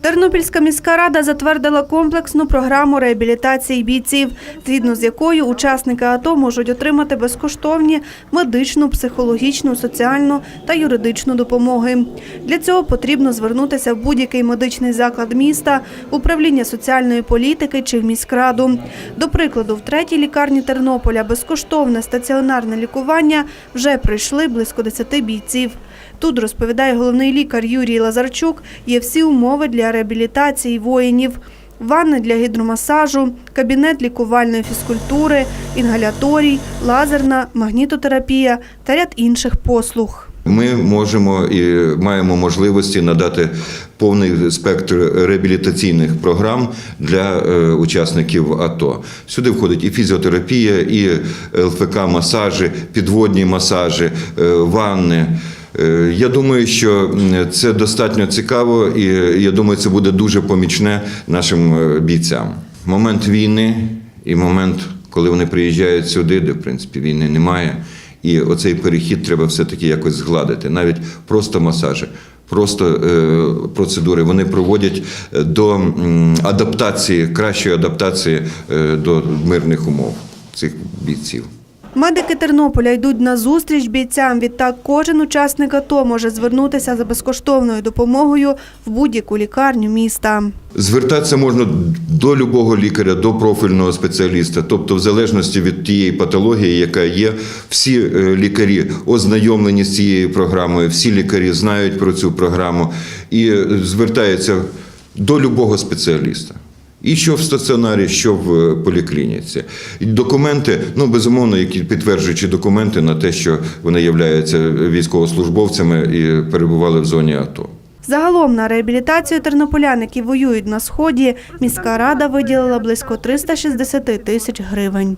Тернопільська міська рада затвердила комплексну програму реабілітації бійців, згідно з якою учасники АТО можуть отримати безкоштовні медичну, психологічну, соціальну та юридичну допомоги. Для цього потрібно звернутися в будь-який медичний заклад міста, управління соціальної політики чи в міськраду. До прикладу, в третій лікарні Тернополя безкоштовне стаціонарне лікування вже пройшли близько 10 бійців. Тут, розповідає головний лікар Юрій Лазарчук, є всі умови для реабілітації воїнів. Ванни для гідромасажу, кабінет лікувальної фізкультури, інгаляторій, лазерна, магнітотерапія та ряд інших послуг. Ми можемо і маємо можливості надати повний спектр реабілітаційних програм для е, учасників АТО. Сюди входить і фізіотерапія, і ЛФК-масажі, підводні масажі, е, ванни. Е, Я думаю, що це достатньо цікаво, і я думаю, це буде дуже помічне нашим е, бійцям. Момент війни і момент, коли вони приїжджають сюди, де в принципі війни немає. І оцей перехід треба все-таки якось згладити. Навіть просто масажі, просто е, процедури вони проводять е, до адаптації, кращої адаптації е, до мирних умов цих бійців. Медики Тернополя йдуть на зустріч бійцям. Відтак кожен учасник АТО може звернутися за безкоштовною допомогою в будь-яку лікарню міста. Звертатися можна до любого лікаря, до профільного спеціаліста, тобто, в залежності від тієї патології, яка є, всі е, лікарі ознайомлені з цією програмою, всі лікарі знають про цю програму і е, звертаються до любого спеціаліста. І що в стаціонарі, що в е, поліклініці. І документи, ну безумовно, які підтверджуючі документи на те, що вони являються військовослужбовцями і перебували в зоні АТО. Загалом на реабілітацію тернополян, які воюють на сході, міська рада виділила близько 360 тисяч гривень.